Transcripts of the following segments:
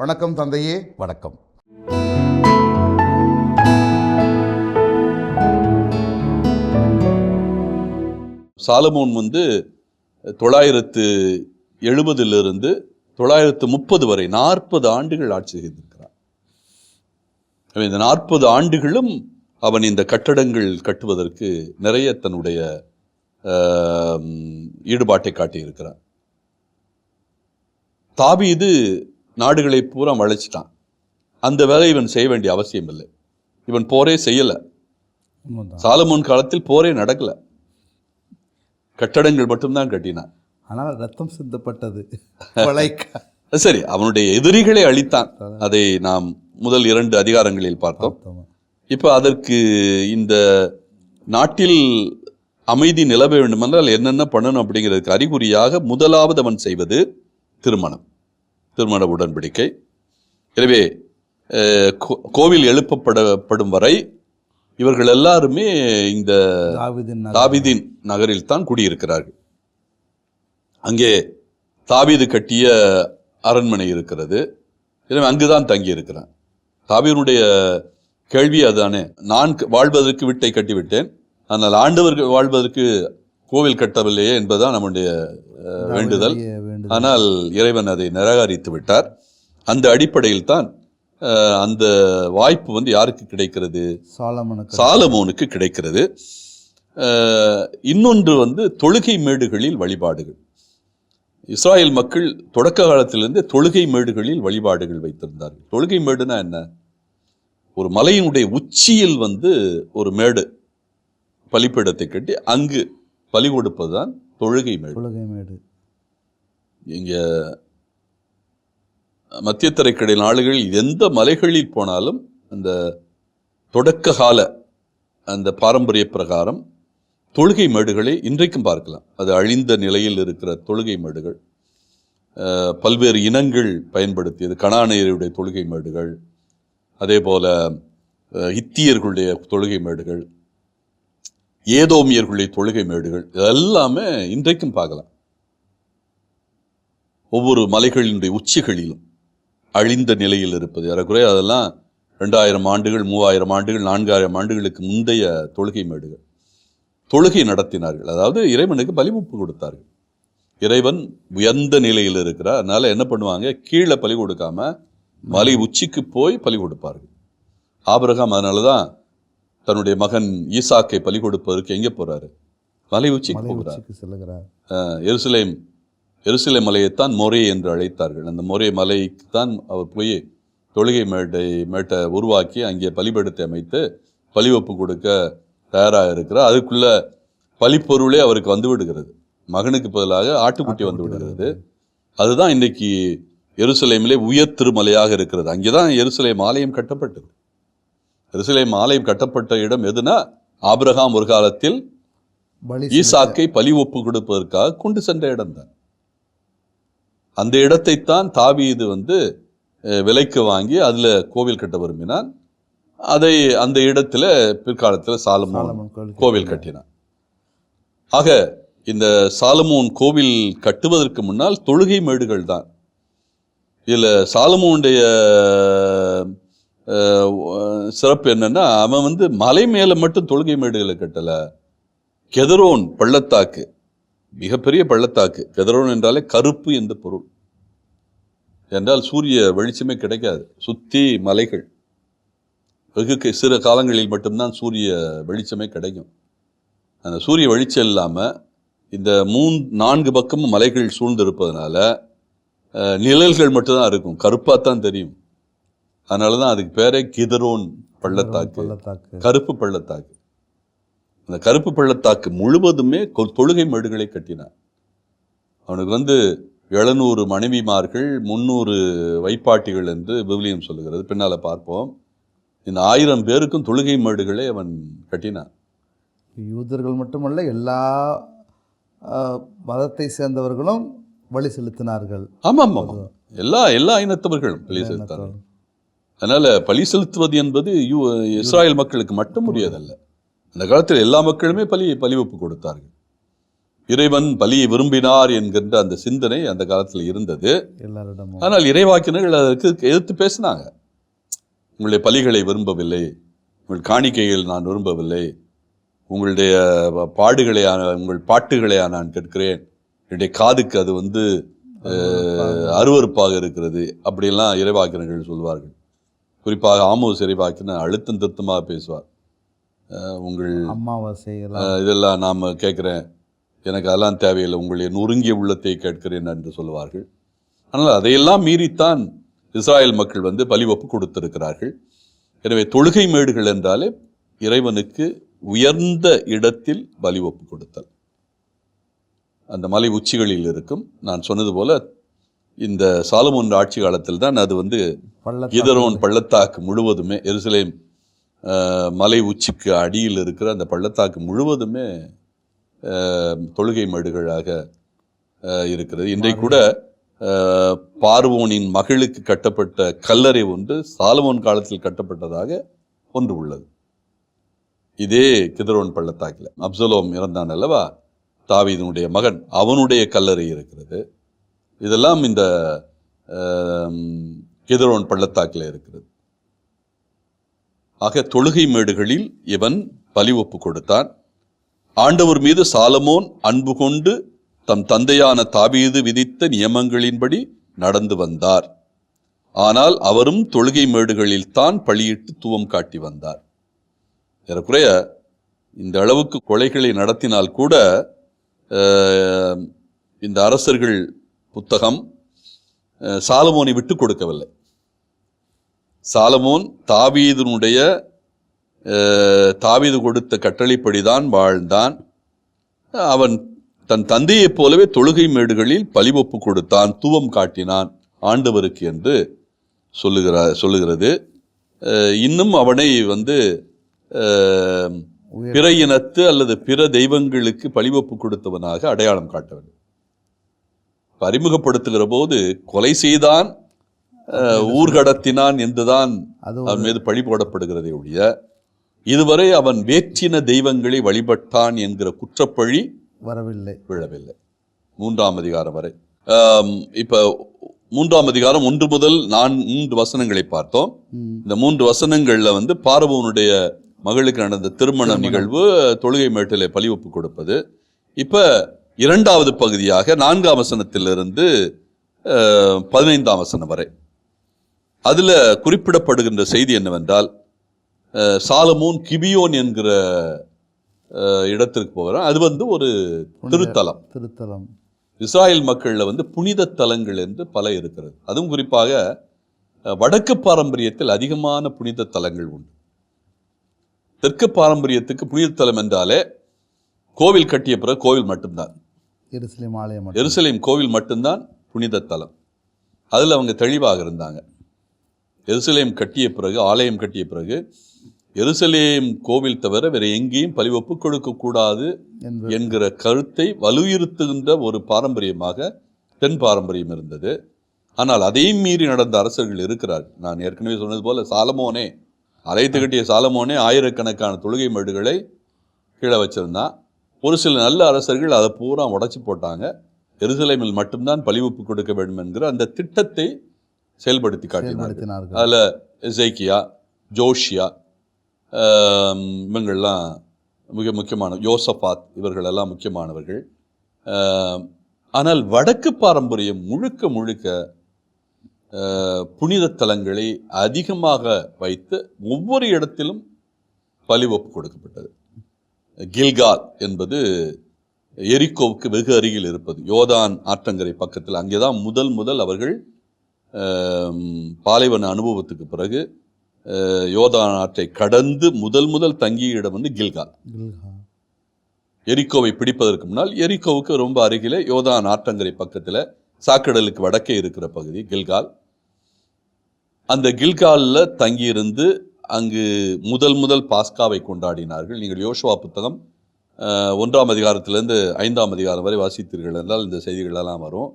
வணக்கம் தந்தையே. வணக்கம். சாலமோன் வந்து தொள்ளாயிரத்து எழுபதிலிருந்து தொள்ளாயிரத்து முப்பது வரை நாற்பது ஆண்டுகள் ஆட்சி செய்திருக்கிறான் இந்த நாற்பது ஆண்டுகளும் அவன் இந்த கட்டடங்கள் கட்டுவதற்கு நிறைய தன்னுடைய ஈடுபாட்டை காட்டியிருக்கிறான் தாவீது நாடுகளை பூரா வளைச்சிட்டான். அந்த வேலை இவன் செய்ய வேண்டிய அவசியம் இல்லை. இவன் போரே செய்யலை. சாலமோன் காலத்தில் போரே நடக்கல. கட்டடங்கள் மட்டும்தான் கட்டினான். ஆனால் ரத்தம் சிந்தப்பட்டது. சரி அவனுடைய எதிரிகளை அழித்தான். அதை நாம் முதல் இரண்டு அதிகாரங்களில் பார்த்தோம். பார்த்தோம். இப்போ அதற்கு இந்த நாட்டில் அமைதி நிலவ வேண்டுமென்றால் என்னென்ன பண்ணணும் அப்படிங்கிறதுக்கு அறிகுறியாக முதலாவது அவன் செய்வது திருமணம். திருமண உடன்படிக்கை. எனவே கோவில் எழுப்பப்படப்படும் வரை இவர்கள் எல்லாருமே இந்த தாவீதின் நகர். தாவீதின் நகரில் தான் குடியிருக்கிறார்கள். அங்கே தாவீது கட்டிய அரண்மனை இருக்கிறது. எனவே அங்குதான் தங்கி இருக்கிறான் தாவீனுடைய கேள்வி அதுதானே நான் வாழ்வதற்கு வீட்டை கட்டிவிட்டேன். ஆனால் ஆண்டவர்கள் வாழ்வதற்கு கோவில் கட்டவில்லையே என்பதுதான் நம்முடைய வேண்டுதல். ஆனால் இறைவன் அதை நிராகரித்து விட்டார். அந்த அடிப்படையில் தான் அந்த வாய்ப்பு வந்து யாருக்கு கிடைக்கிறது? சாலமனுக்கு. சாலமோனுக்கு கிடைக்கிறது. இன்னொன்று வந்து தொழுகை மேடுகளில் வழிபாடுகள். இஸ்ராயேல் மக்கள் தொடக்க காலத்திலிருந்து தொழுகை மேடுகளில் வழிபாடுகள் வைத்திருந்தார்கள். தொழுகை மேடுனா என்ன? ஒரு மலையினுடைய உச்சியில் வந்து ஒரு மேடு பலிப்பீடத்தை கட்டி அங்கு பலி கொடுப்பதுதான் தொழுகை மேடு. தொழுகை மேடு. இங்க மத்திய தரைக்கடை நாடுகளில் எந்த மலைகளில் போனாலும் அந்த தொடக்க கால அந்த பாரம்பரிய பிரகாரம் தொழுகை மேடுகளை இன்றைக்கும் பார்க்கலாம். அது அழிந்த நிலையில் இருக்கிற தொழுகை மேடுகள். பல்வேறு இனங்கள் பயன்படுத்தியது. கணானியருடைய தொழுகை மேடுகள். அதே போல இத்தியர்களுடைய தொழுகை மேடுகள். ஏதோமியர்களுடைய தொழுகை மேடுகள் இதெல்லாமே இன்றைக்கும் பார்க்கலாம். ஒவ்வொரு மலைகளினுடைய உச்சிகளிலும் அழிந்த நிலையில் இருப்பது. ஏறக்குறைய அதெல்லாம் ரெண்டாயிரம் ஆண்டுகள் மூவாயிரம் ஆண்டுகள் நான்காயிரம் ஆண்டுகளுக்கு முந்தைய தொழுகை மேடுகள். தொழுகை நடத்தினார்கள். அதாவது இறைவனுக்கு பலிமுப்பு கொடுத்தார்கள். இறைவன் உயர்ந்த நிலையில் இருக்கிறார். அதனால என்ன பண்ணுவாங்க? கீழே பலி கொடுக்காம மலை உச்சிக்கு போய் பலி கொடுப்பார்கள். ஆபிரகாம் அதனால தான் தன்னுடைய மகன் ஈசாக்கை பலி கொடுப்பதற்கு எங்கே போறாரு? மலை உச்சிக்கு போகிறார். எருசலேம் எருசலேம் மலையைத்தான் மொரே என்று அழைத்தார்கள். அந்த மொரே மலைக்கு தான் அவர் போய் தொழுகை மேட்டை மேட்டை உருவாக்கி அங்கே பலிபீடத்தை அமைத்து பலிவப்பு கொடுக்க தயாராக இருக்கிறார். அதுக்குள்ள பலிப்பொருளே அவருக்கு வந்து விடுகிறது. மகனுக்கு பதிலாக ஆட்டுக்குட்டி வந்து விடுகிறது. அதுதான் இன்னைக்கு எருசலேமிலே உயர் திருமலையாக இருக்கிறது. அங்கே தான் எருசலேம் ஆலயம் கட்டப்பட்டது. எருசலேம் ஆலயம் கட்டப்பட்ட இடம் எதுனா ஆபிரகாம் ஒரு காலத்தில் ஈசாக்கை பலி ஒப்பு கொடுப்பதற்காக கொண்டு சென்ற இடம்தான் அந்த இடத்தைத்தான் தாவீது வந்து அஹ், விலைக்கு வாங்கி அதுல கோவில் கட்ட விரும்பினான். அதை அந்த இடத்துல பிற்காலத்துல சாலமோன் கோவில் கட்டினான். ஆக இந்த சாலமோன் கோவில் கட்டுவதற்கு முன்னால் தொழுகை மேடுகள் தான். இதுல சாலமோனுடைய சிறப்பு என்னன்னா அவன் வந்து மலை மேல மட்டும் தொழுகை மேடுகளை கட்டல. கெதரோன் பள்ளத்தாக்கு. மிகப்பெரிய பள்ளத்தாக்கு. கெதரோன் என்றாலே கருப்பு என்று பொருள். என்றால் சூரிய வெளிச்சமே கிடைக்காது. சுற்றி மலைகள். வெகு சிறு சில காலங்களில் மட்டும்தான் சூரிய வெளிச்சமே கிடைக்கும். அந்த சூரிய வெளிச்சம் இல்லாமல் இந்த மூன் நான்கு பக்கமும் மலைகள் சூழ்ந்திருப்பதனால நிழல்கள் மட்டும்தான் இருக்கும். கருப்பாக தான் தெரியும். அதனால தான் அதுக்கு பேரே கிதரோன் பள்ளத்தாக்கு. கருப்பு பள்ளத்தாக்கு. அந்த கருப்பு பள்ளத்தாக்கு முழுவதுமே தொழுகை மேடுகளை கட்டினான் அவனுக்கு வந்து எழுநூறு மனைவிமார்கள் முந்நூறு வைப்பாட்டிகள் என்று விவிலியம் சொல்லுகிறது. பின்னால பார்ப்போம். இந்த ஆயிரம் பேருக்கும் தொழுகை மேடுகளை அவன் கட்டினான். யூதர்கள் மட்டுமல்ல எல்லா மதத்தை சேர்ந்தவர்களும் வழி செலுத்தினார்கள். ஆமாம் ஆமாம் எல்லா எல்லா இனத்தவர்களும் பலி செலுத்தார்கள் அதனால பலி செலுத்துவது என்பது யூ இஸ்ராயல் மக்களுக்கு மட்டும் முடியதல்ல அந்த காலத்தில் எல்லா மக்களுமே பலி பலிவப்பு கொடுத்தார்கள். இறைவன் பலியை விரும்பினார் என்கின்ற அந்த சிந்தனை அந்த காலத்தில் இருந்தது. ஆனால் இறைவாக்கினர்கள் அதற்கு எதிர்த்து பேசினாங்க. உங்களுடைய பலிகளை விரும்பவில்லை. உங்கள் காணிக்கைகள் நான் விரும்பவில்லை. உங்களுடைய பாடுகளை உங்கள் பாட்டுகளை நான் கேட்கிறேன். என்னுடைய காதுக்கு அது வந்து அஹ், அருவருப்பாக. இருக்கிறது அப்படியெல்லாம் இறைவாக்கினர்கள் சொல்வார்கள். குறிப்பாக ஆமோஸ் இறைவாக்கினர் அழுத்தம் திருத்தமாக பேசுவார். உங்கள் அமாவாசை இதெல்லாம் நாம் கேட்குறேன். எனக்கு அதெல்லாம் தேவையில்லை. உங்களுடைய நொறுங்கிய உள்ளத்தை கேட்கிறேன் என்று சொல்லுவார்கள். ஆனால் அதையெல்லாம் மீறித்தான் இஸ்ராயல் மக்கள் வந்து பலிவப்பு கொடுத்திருக்கிறார்கள். எனவே தொழுகை மேடுகள் என்றாலே இறைவனுக்கு உயர்ந்த இடத்தில் பலிவப்பு கொடுத்தல். அந்த மலை உச்சிகளில் இருக்கும். நான் சொன்னது போல இந்த சாலமோன் ஆட்சி காலத்தில் தான் அது வந்து இதரோன் பள்ளத்தாக்கு முழுவதுமே எருசலேம் மலை உச்சிக்கு அடியில் இருக்கிற அந்த பள்ளத்தாக்கு முழுவதுமே தொழுகை மேடுகளாக இருக்கிறது. இன்றைக்கு கூட பார்வோனின் மகளுக்கு கட்டப்பட்ட கல்லறை ஒன்று சாலமோன் காலத்தில் கட்டப்பட்டதாக ஒன்று உள்ளது. இதே கிதரோன் பள்ளத்தாக்கில். அப்சலோம் இறந்தான் அல்லவா? தாவீதினுடைய மகன் அவனுடைய கல்லறை இருக்கிறது. இதெல்லாம் இந்த கெதிரோன் பள்ளத்தாக்கில் இருக்கிறது. ஆக தொழுகை மேடுகளில் இவன் பலி ஒப்பு கொடுத்தான். ஆண்டவர் மீது சாலமோன் அன்பு கொண்டு தம் தந்தையான தாபீது விதித்த நியமங்களின்படி நடந்து வந்தார். ஆனால் அவரும் தொழுகை மேடுகளில் தான் பழியிட்டு துவம் காட்டி வந்தார். ஏறக்குறைய இந்த அளவுக்கு கொலைகளை நடத்தினால் கூட இந்த அரசர்கள் புத்தகம் சாலமோனை விட்டு கொடுக்கவில்லை. சாலமோன் தாவீதினுடைய தாவீது கொடுத்த கட்டளைப்படிதான் வாழ்ந்தான். அவன் தன் தந்தையைப் போலவே தொழுகை மேடுகளில் பலிவொப்பு கொடுத்தான் தூவம் காட்டினான் ஆண்டவருக்கு என்று சொல்லுகிறார் சொல்லுகிறது. இன்னும் அவனை வந்து பிற இனத்து அல்லது பிற தெய்வங்களுக்கு பலிவொப்பு கொடுத்தவனாக அடையாளம் காட்ட வேண்டும். அறிமுகப்படுத்துகிற போது கொலை செய்தான் ஊர்கடத்தினான் என்றுதான் அவன் மீது பழி போடப்படுகிறதை ஒழிய இதுவரை அவன் வேற்றின தெய்வங்களை வழிபட்டான் என்கிற குற்றப்பழி வரவில்லை. விழவில்லை. மூன்றாம் அதிகாரம் வரை. இப்ப மூன்றாம் அதிகாரம் ஒன்று முதல் நான் மூன்று வசனங்களை பார்த்தோம். இந்த மூன்று வசனங்கள்ல வந்து பார்வோனுடைய மகளுக்கு நடந்த திருமண நிகழ்வு தொழுகை மேட்டிலே பழிவொப்பு கொடுப்பது. இப்ப இரண்டாவது பகுதியாக நான்காம் வசனத்திலிருந்து பதினைந்தாம் வசனம் வரை. அதுல குறிப்பிடப்படுகின்ற செய்தி என்னவென்றால் சாலமோன் கிபியோன் என்கிற இடத்திற்கு போகிறான். அது வந்து ஒரு திருத்தலம். திருத்தலம். இஸ்ராயல் மக்கள்ல வந்து புனித தலங்கள் என்று பல இருக்கிறது. அதுவும் குறிப்பாக வடக்கு பாரம்பரியத்தில் அதிகமான புனித தலங்கள் உண்டு. தெற்கு பாரம்பரியத்துக்கு புனித தலம் என்றாலே கோவில் கட்டிய பிறகு கோவில் மட்டும்தான். எருசலேம் ஆலயம். எருசலேம் கோவில் மட்டும்தான் புனித தலம். அதில் அவங்க தெளிவாக இருந்தாங்க. எருசலேம் கட்டிய பிறகு ஆலயம் கட்டிய பிறகு எருசலேம் கோவில் தவிர வேற எங்கேயும் பலிவொப்பு கொடுக்கக்கூடாது என்கிற கருத்தை வலியுறுத்துகின்ற ஒரு பாரம்பரியமாக தென் பாரம்பரியம் இருந்தது. ஆனால் அதையும் மீறி நடந்த அரசர்கள் இருக்கிறார்கள் நான் ஏற்கனவே சொன்னது போல சாலமோனே அலைத்து கட்டிய சாலமோனே ஆயிரக்கணக்கான தொழுகை மேடுகளை கீழே வச்சிருந்தான். ஒரு சில நல்ல அரசர்கள் அதை பூரா உடைச்சு போட்டாங்க. எருசலேமில் மட்டும்தான் பலிவப்பு கொடுக்க வேண்டும் என்கிற அந்த திட்டத்தை செயல்படுத்தி காட்டினார்கள். செயல்படுத்தினார்கள். அதில் எசைக்கியா ஜோஷியா இவங்கள்லாம் மிக முக்கியமான யோசபாத் இவர்களெல்லாம் முக்கியமானவர்கள். ஆனால் வடக்கு பாரம்பரியம் முழுக்க முழுக்க புனித தலங்களை அதிகமாக வைத்து ஒவ்வொரு இடத்திலும் பலி ஒப்பு கொடுக்கப்பட்டது. கில்கால் என்பது எரிக்கோவுக்கு வெகு அருகில் இருப்பது. யோதான் ஆற்றங்கரை பக்கத்தில் அங்கேதான் முதல் முதல் அவர்கள் பாலைவன அனுபவத்துக்கு பிறகு யோதான் ஆற்றை கடந்து முதல் முதல் தங்கிய இடம் வந்து கில்கால் எரிக்கோவை பிடிப்பதற்கு முன்னால் எரிக்கோவுக்கு ரொம்ப அருகிலே யோதான் ஆற்றங்கரை பக்கத்தில் சாக்கடலுக்கு வடக்கே இருக்கிற பகுதி கில்கால் அந்த கில்காலில் தங்கியிருந்து அங்கு முதல் முதல் பாஸ்காவை கொண்டாடினார்கள். நீங்கள் யோசுவா புத்தகம் ஒன்றாம் அதிகாரத்திலேருந்து ஐந்தாம் அதிகாரம் வரை வாசித்தீர்கள் என்றால் இந்த செய்திகளெல்லாம் வரும்.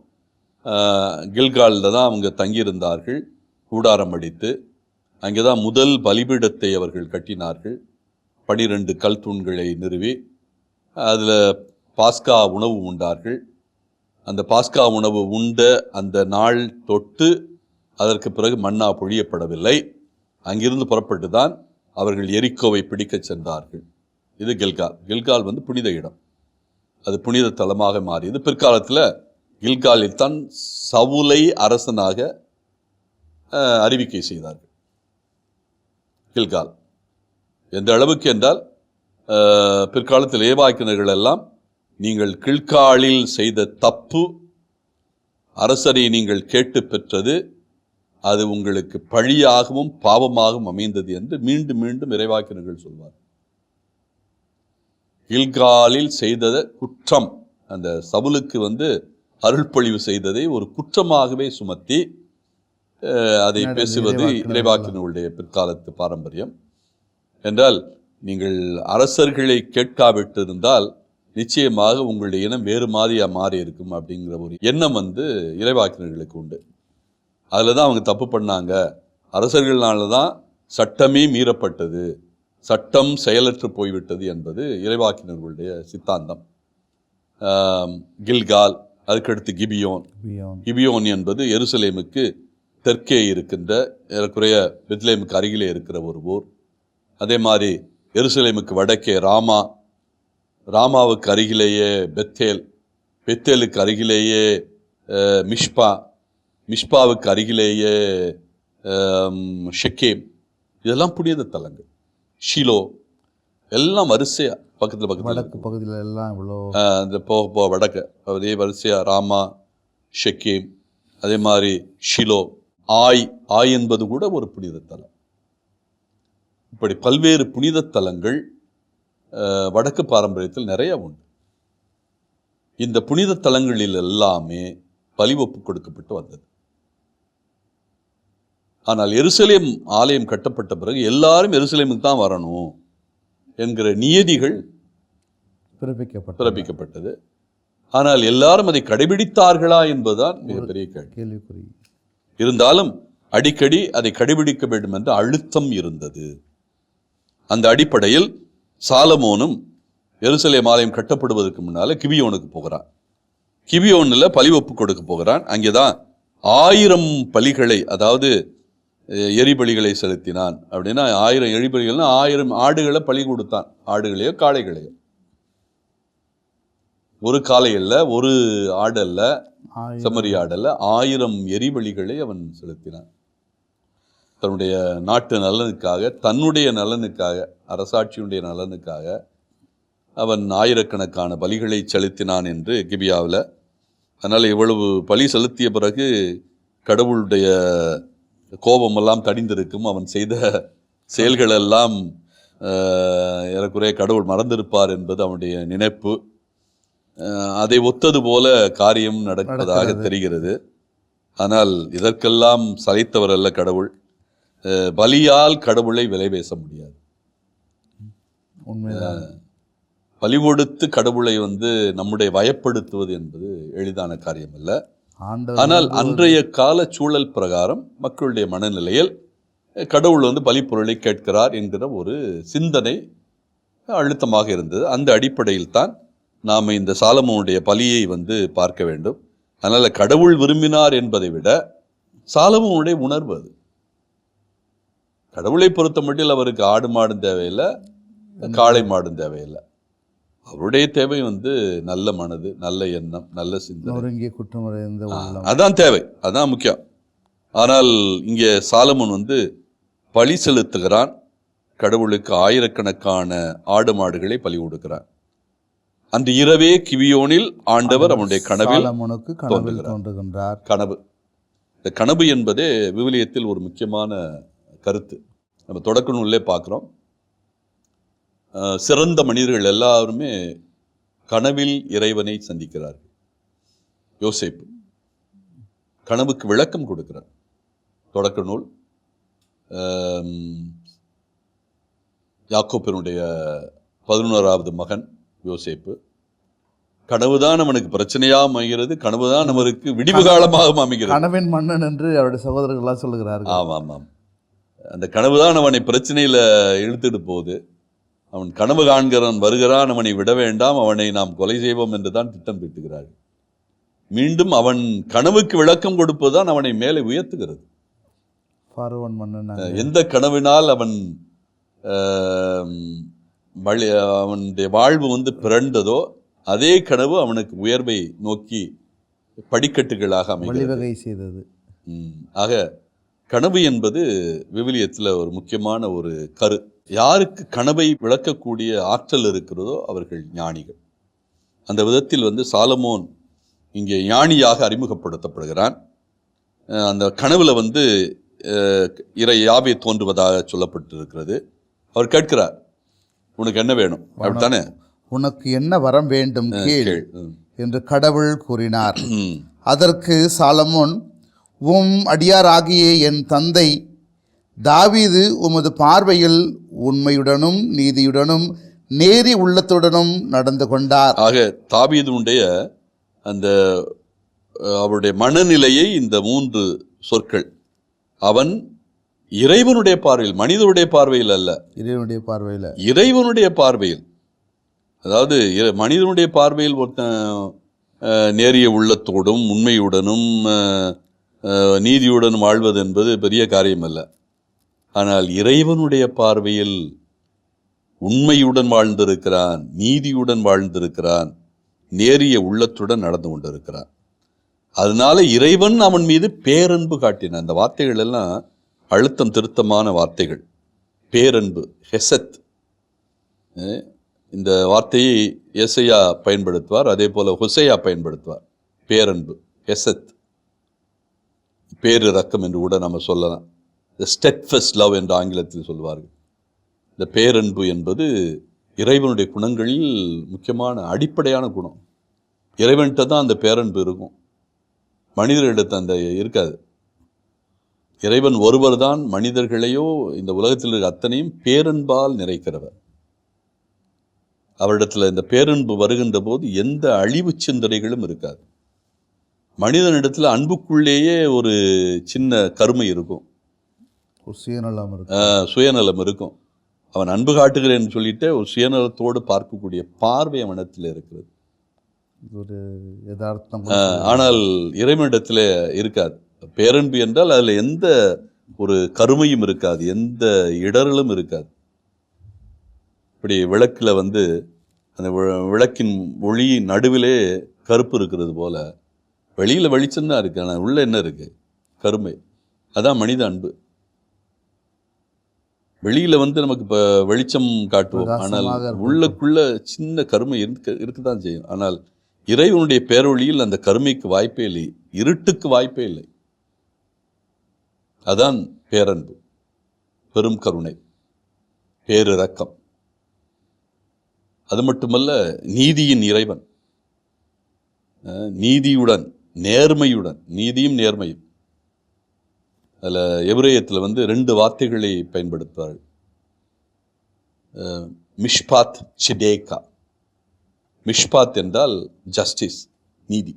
கில்காலில் தான் அவங்க தங்கியிருந்தார்கள். கூடாரம் அடித்து அங்கே தான் முதல் பலிபீடத்தை அவர்கள் கட்டினார்கள். பனிரெண்டு கல் தூண்களை நிறுவி அதில் பாஸ்கா உணவு உண்டார்கள். அந்த பாஸ்கா உணவு உண்ட அந்த நாள் தொட்டு அதற்கு பிறகு மன்னா பொழியப்படவில்லை. அங்கிருந்து புறப்பட்டு தான் அவர்கள் எரிக்கோவை பிடிக்கச் சென்றார்கள். இது கில்கால். கில்கால் வந்து புனித இடம். அது புனித தலமாக மாறியது பிற்காலத்தில் கில்காலில் தான் சவுலை அரசனாக அறிவிக்கை செய்தார்கள். கில்கால். எந்த அளவுக்கு என்றால் பிற்காலத்தில் ஏவாக்கினர்கள் எல்லாம் நீங்கள் கில்காலில் செய்த தப்பு அரசரை நீங்கள் கேட்டு பெற்றது அது உங்களுக்கு பழியாகவும் பாவமாகவும் அமைந்தது என்று மீண்டும் மீண்டும் இறைவாக்கினர்கள் சொல்வார் கில்காலில் செய்த குற்றம். அந்த சவுலுக்கு வந்து அருள்பொழிவு செய்ததை ஒரு குற்றமாகவே சுமத்தி அதை பேசுவது இறைவாக்கினர்கள் இறைவாக்கினருடைய பிற்காலத்து பாரம்பரியம். என்றால் நீங்கள் அரசர்களை கேட்காவிட்டிருந்தால் நிச்சயமாக உங்களுடைய இனம் வேறு மாதிரியா மாறி இருக்கும் அப்படிங்கிற ஒரு எண்ணம் வந்து இறைவாக்கினர்களுக்கு உண்டு. அதில் தான் அவங்க தப்பு பண்ணாங்க. அரசர்களால தான் சட்டமே மீறப்பட்டது. சட்டம் செயலற்று போய்விட்டது என்பது இறைவாக்கினர்களுடைய சித்தாந்தம். கில்கால் அதுக்கடுத்து கிபியோன். பியோன் கிபியோன் என்பது எருசலேமுக்கு தெற்கே இருக்கின்ற ஏறக்குறைய பெத்லேமுக்கு அருகிலே இருக்கிற ஒரு ஊர். அதே மாதிரி எருசலேமுக்கு வடக்கே ராமா. ராமாவுக்கு அருகிலேயே பெத்தேல். பெத்தேலுக்கு அருகிலேயே மிஷ்பா. மிஷ்பாவுக்கு அருகிலேயே ஷெக்கேம் இதெல்லாம் புனித தலங்கள். ஷிலோ. எல்லாம் வரிசையா பக்கத்தில் பக்கத்தில் வடக்கு பகுதியில் எல்லாம் இவ்வளோ அந்த போக போக வடக்கு. அதே வரிசையா ராமா ஷெக்கீம் அதே மாதிரி ஷிலோ. ஆய் ஆய் என்பது கூட ஒரு புனித தலம். இப்படி பல்வேறு புனித தலங்கள் வடக்கு பாரம்பரியத்தில் நிறைய உண்டு. இந்த புனித தலங்களில் எல்லாமே பலி ஒப்பு கொடுக்கப்பட்டு வந்தது. ஆனால் எருசலேம் ஆலயம் கட்டப்பட்ட பிறகு எல்லாரும் எருசலேமுக்கு தான் வரணும் என்கிற நியதிகள் பிறப்பிக்கப்பட்ட பிறப்பிக்கப்பட்டது. ஆனால் எல்லாரும் அதை கடைபிடித்தார்களா என்பதுதான் மிகப்பெரிய கேள்வி. கேள்விக்குறி. இருந்தாலும் அடிக்கடி அதை கடைபிடிக்க வேண்டும் என்ற அழுத்தம் இருந்தது. அந்த அடிப்படையில் சாலமோனும் எருசலேம் ஆலயம் கட்டப்படுவதற்கு முன்னால கிபியோனுக்கு போகிறான். கிபியோனில் பலி ஒப்பு கொடுக்க போகிறான். அங்கேதான் ஆயிரம் பலிகளை அதாவது எரிபலிகளை செலுத்தினான். அப்படின்னா ஆயிரம் எரிபலிகள்னா ஆயிரம் ஆடுகளை பலி கொடுத்தான். ஆடுகளையோ காளைகளையோ. ஒரு அல்ல ஒரு ஆடு அல்ல ஆயிரம். செம்மறி ஆடல்ல ஆயிரம் எரிபலிகளை அவன் செலுத்தினான். தன்னுடைய நாட்டு நலனுக்காக தன்னுடைய நலனுக்காக அரசாட்சியுடைய நலனுக்காக அவன் ஆயிரக்கணக்கான பலிகளை செலுத்தினான் என்று கிபியாவில். அதனால் இவ்வளவு பலி செலுத்திய பிறகு கடவுளுடைய கோபமெல்லாம் தடிந்திருக்கும் அவன் செய்த செயல்களெல்லாம் ஏறக்குறைய கடவுள் மறந்திருப்பார் என்பது அவனுடைய நினைப்பு. அதை ஒத்தது போல காரியம் நடப்பதாக. தெரிகிறது. ஆனால் இதற்கெல்லாம் சளைத்தவர் அல்ல கடவுள். பலியால் கடவுளை விலை பேச முடியாது. பலி கொடுத்து கடவுளை வந்து நம்முடைய வயப்படுத்துவது என்பது எளிதான காரியம் அல்ல ஆண்டவர் ஆனால் அன்றைய கால சூழல் பிரகாரம் மக்களுடைய மனநிலையில் கடவுள் வந்து பலிப்பொருளை கேட்கிறார் என்கிற ஒரு சிந்தனை அழுத்தமாக இருந்தது. அந்த அடிப்படையில் தான் நாம் இந்த சாலமோனுடைய பலியை வந்து பார்க்க வேண்டும். அதனால் கடவுள் விரும்பினார் என்பதை விட சாலமோனுடைய உணர்வு அது. கடவுளை பொறுத்த மட்டில் அவருக்கு ஆடு மாடும் தேவையில்லை காளை மாடும் தேவையில்லை. அவருடைய தேவை வந்து நல்ல மனது நல்ல எண்ணம் நல்ல சிந்தனை. உள்ளம். அதான் தேவை அதான் முக்கியம். ஆனால் இங்கே சாலமோன் வந்து பழி செலுத்துகிறான் கடவுளுக்கு ஆயிரக்கணக்கான ஆடு மாடுகளை பலி கொடுக்கிறான். அன்று இரவே கிவியோனில் ஆண்டவர் அவனுடைய கனவில் தோன்றுகிறார். கனவு. இந்த கனவு என்பதே விவிலியத்தில் ஒரு முக்கியமான கருத்து. நம்ம தொடக்க நூல்லே பார்க்குறோம். சிறந்த மனிதர்கள் எல்லாருமே கனவில் இறைவனை சந்திக்கிறார்கள். யோசேப்பு. கனவுக்கு விளக்கம் கொடுக்கிறார். தொடக்க நூல். யாக்கோப்பினுடைய பதினோராவது மகன் யோசேப்பு. கனவுதான் அவனுக்கு பிரச்சனையா அமைகிறது கனவுதான் அவருக்கு விடிவு காலமாக அமைகிறது. கனவின் மன்னன் என்று அவருடைய சகோதரர்கள்லாம் சொல்லுகிறார்கள். ஆமாம் ஆமாம். அந்த கனவுதான் அவனை பிரச்சனையில இழுத்துட்டு போகுது. அவன் கனவு காண்கிறவன் வருகிறான் அவனை விட வேண்டாம் அவனை நாம் கொலை செய்வோம் என்று தான் திட்டம் தீட்டுகிறார்கள். மீண்டும் அவன் கனவுக்கு விளக்கம் கொடுப்பதுதான் அவனை மேலே உயர்த்துகிறது. எந்த கனவினால் அவன் வழி அவனுடைய வாழ்வு வந்து பிறண்டதோ அதே கனவு அவனுக்கு உயர்வை நோக்கி படிக்கட்டுகளாக வழிவகை செய்தது. ஆக கனவு என்பது விவிலியத்தில் ஒரு முக்கியமான ஒரு கரு. யாருக்கு கனவை விளக்கக்கூடிய ஆற்றல் இருக்கிறதோ அவர்கள் ஞானிகள். அந்த விதத்தில் வந்து சாலமோன் இங்கே ஞானியாக அறிமுகப்படுத்தப்படுகிறான். அந்த கனவுல வந்து இறை யாவை தோன்றுவதாக சொல்லப்பட்டிருக்கிறது. அவர் கேட்கிறார் உனக்கு என்ன வேணும்? அப்படித்தானே? உனக்கு என்ன வரம் வேண்டும் கேள். என்று கடவுள் கூறினார். அதற்கு சாலமோன் உம் அடியாராகிய என் தந்தை தாவீது உமது பார்வையில் உண்மையுடனும் நீதியுடனும் நேரி உள்ளத்துடனும் நடந்து கொண்டார். ஆக தாவீதுடைய அந்த அவருடைய மனநிலையை இந்த மூன்று சொற்கள் அவன் இறைவனுடைய பார்வையில் மனிதனுடைய பார்வையில் அல்ல. இறைவனுடைய பார்வையில். இறைவனுடைய பார்வையில் அதாவது மனிதனுடைய பார்வையில் ஒருத்தன் நேரிய உள்ளத்தோடும் உண்மையுடனும் நீதியுடனும் வாழ்வது என்பது பெரிய காரியம் அல்ல ஆனால் இறைவனுடைய பார்வையில் உண்மையுடன் வாழ்ந்திருக்கிறான் நீதியுடன் வாழ்ந்திருக்கிறான் நேரிய உள்ளத்துடன் நடந்து கொண்டிருக்கிறான். அதனால இறைவன் அவன் மீது பேரன்பு காட்டினான். அந்த வார்த்தைகள் எல்லாம் அழுத்தம் திருத்தமான வார்த்தைகள். பேரன்பு ஹெசத். இந்த வார்த்தையை எசையா பயன்படுத்துவார் அதே போல ஹுசையா பயன்படுத்துவார். பேரன்பு ஹெசத். பேரிரக்கம் என்று கூட நம்ம சொல்லலாம். த ஸ்டெட்ஃபஸ்ட் லவ் என்று ஆங்கிலத்தில் சொல்வார்கள். இந்த பேரன்பு என்பது இறைவனுடைய குணங்களில் முக்கியமான அடிப்படையான குணம். இறைவன்கிட்ட தான் அந்த பேரன்பு இருக்கும். மனிதர்களிடத்து அந்த இருக்காது. இறைவன் ஒருவர் தான் மனிதர்களையோ இந்த உலகத்தில் இருக்க அத்தனையும் பேரன்பால் நிறைக்கிறவர். அவரிடத்தில் இந்த பேரன்பு வருகின்ற போது எந்த அழிவு சிந்தனைகளும் இருக்காது. மனிதனிடத்தில் அன்புக்குள்ளேயே ஒரு சின்ன கருமை இருக்கும். சுயநலம் இருக்கு ஆஹ் சுயநலம் இருக்கும். அவன் அன்பு காட்டுகிறேன்னு சொல்லிட்டு ஒரு சுயநலத்தோடு பார்க்கக்கூடிய பார்வை அவனிடத்தில் இருக்கிறது. ஒரு யதார்த்தம். ஆனால் இறைவனிடத்தில் இருக்காது. பேரன்பு என்றால் அதில் எந்த ஒரு கருமையும் இருக்காது. எந்த இடரலும் இருக்காது. இப்படி விளக்கில் வந்து அந்த விளக்கின் ஒளி நடுவிலே கருப்பு இருக்கிறது போல வெளியில் வெளிச்சம் தான் இருக்கு ஆனால் உள்ள என்ன இருக்கு? கருமை. அதான் மனித அன்பு. வெளியில வந்து நமக்கு இப்போ வெளிச்சம் காட்டுவோம். ஆனால். உள்ளுக்குள்ள சின்ன கருமை இருக்க இருக்கத்தான் செய்யும். ஆனால் இறைவனுடைய பேரொளியில் அந்த கருமைக்கு வாய்ப்பே இல்லை. இருட்டுக்கு வாய்ப்பே இல்லை. அதான் பேரன்பு. பெரும் கருணை. பேரிரக்கம் அது மட்டுமல்ல நீதியின் இறைவன். நீதியுடன் நேர்மையுடன் நீதியும் நேர்மையும். அதில் எபிரேயத்தில் வந்து ரெண்டு வார்த்தைகளை பயன்படுத்துவார்கள். மிஷ்பாத் சிடேகா மிஷ்பாத் என்றால் ஜஸ்டிஸ் நீதி.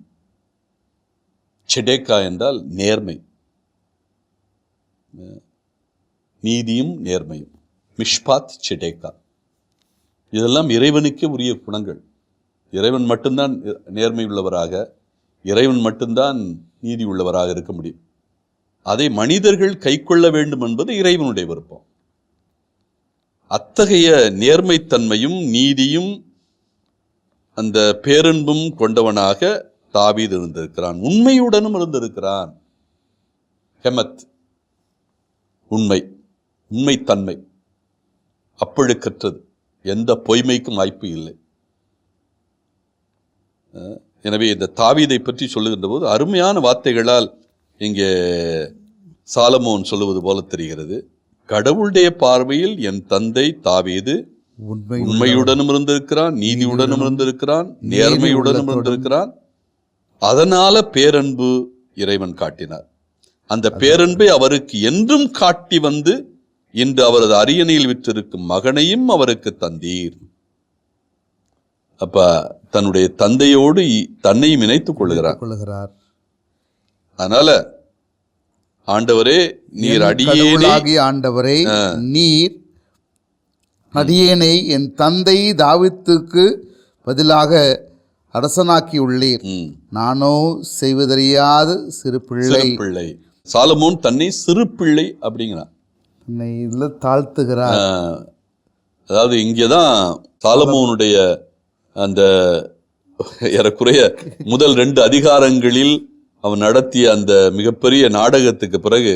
சிடேக்கா என்றால் நேர்மை. நீதியும் நேர்மையும். மிஷ்பாத் சிடேக்கா இதெல்லாம் இறைவனுக்கே உரிய குணங்கள். இறைவன் மட்டும்தான் நேர்மை உள்ளவராக இறைவன் மட்டும்தான் நீதி உள்ளவராக இருக்க முடியும். அதை மனிதர்கள் கைக்கொள்ள வேண்டும் என்பது இறைவனுடைய விருப்பம். அத்தகைய நேர்மைத்தன்மையும் நீதியும் அந்த பேரன்பும் கொண்டவனாக தாவீது இருந்திருக்கிறான். உண்மையுடனும் இருந்திருக்கிறான். ஹெமத் உண்மை உண்மைத்தன்மை அப்பழுக்கற்றது. எந்த பொய்மைக்கும் வாய்ப்பு இல்லை. எனவே இந்த தாவீதை பற்றி சொல்லுகின்ற போது அருமையான வார்த்தைகளால் இங்கே சாலமோன் சொல்லுவது போல தெரிகிறது. கடவுளுடைய பார்வையில் என் தந்தை தாவீது உண்மை உண்மையுடனும் இருந்திருக்கிறான் நீதியுடனும் இருந்திருக்கிறான் நேர்மையுடனும் இருந்திருக்கிறான். அதனால பேரன்பு இறைவன் காட்டினார். அந்த பேரன்பை அவருக்கு என்றும் காட்டி வந்து இன்று அவரது அரியணையில் விற்றிருக்கும் மகனையும் அவருக்கு தந்தீர். அப்ப தன்னுடைய தந்தையோடு தன்னையும் இணைத்துக் கொள்கிறார். அதனால ஆண்டவரே நீர் என் அடியேனே கடவுளாகிய ஆண்டவரே நீர் அடியேனை என் தந்தை தாவித்துக்கு பதிலாக அரசனாக்கியுள்ளீர். ம், நானோ செய்வதறியாத சிறு பிள்ளை. பிள்ளை. சாலமோன் தன்னை சிறு பிள்ளை அப்படிங்கிறான். என்னை இதில் தாழ்த்துகிறார். அதாவது இங்கே தான் சாலமோனுடைய அந்த ஏறக்குறைய முதல் ரெண்டு அதிகாரங்களில் அவன் நடத்திய அந்த மிகப்பெரிய நாடகத்துக்கு பிறகு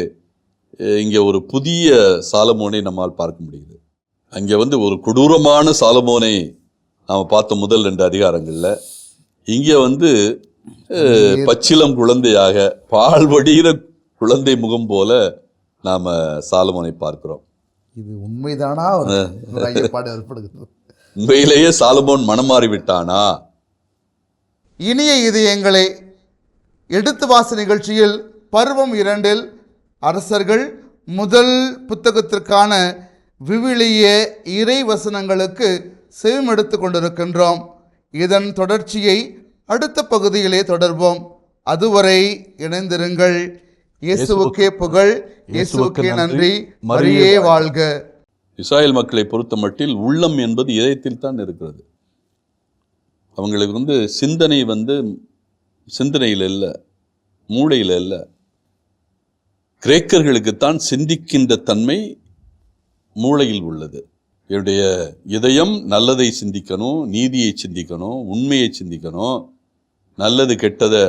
இங்கே ஒரு புதிய சாலமோனை நம்மால் பார்க்க முடியுது. அங்கே வந்து ஒரு கொடூரமான சாலமோனை நாம் பார்த்த முதல் ரெண்டு அதிகாரங்கள்ல. இங்கே வந்து அஹ், பச்சிளம் குழந்தையாக பால் வடிகிற குழந்தை முகம் போல நாம சாலமோனை பார்க்கிறோம். இது உண்மைதானா? உண்மையிலேயே சாலமோன் மனம் மாறி விட்டானா இனிய இதயங்களே எடுத்து வாசி நிகழ்ச்சியில் பருவம் இரண்டில் அரசர்கள் முதல் புத்தகத்திற்கான விவிலிய இறை வசனங்களுக்கு செவிமெடுத்து கொண்டிருக்கின்றோம். இதன் தொடர்ச்சியை அடுத்த பகுதியிலே தொடர்வோம். அதுவரை இணைந்திருங்கள். இயேசுவுக்கே புகழ். இயேசுவுக்கே நன்றி. மரியே வாழ்க. இஸ்ராயேல் மக்களை பொறுத்த மட்டில் உள்ளம் என்பது இதயத்தில் தான் இருக்கிறது. அவங்களுக்கு வந்து சிந்தனை வந்து சிந்தனையில் இல்லை மூளையில் இல்லை கிரேக்கர்களுக்குத்தான் சிந்திக்கின்ற தன்மை மூளையில் உள்ளது. என்னுடைய இதயம் நல்லதை சிந்திக்கணும் நீதியை சிந்திக்கணும் உண்மையை சிந்திக்கணும். நல்லது கெட்டதை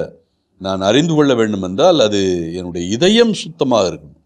நான் அறிந்து கொள்ள வேண்டும் என்றால் அது என்னுடைய இதயம் சுத்தமாக இருக்கணும்.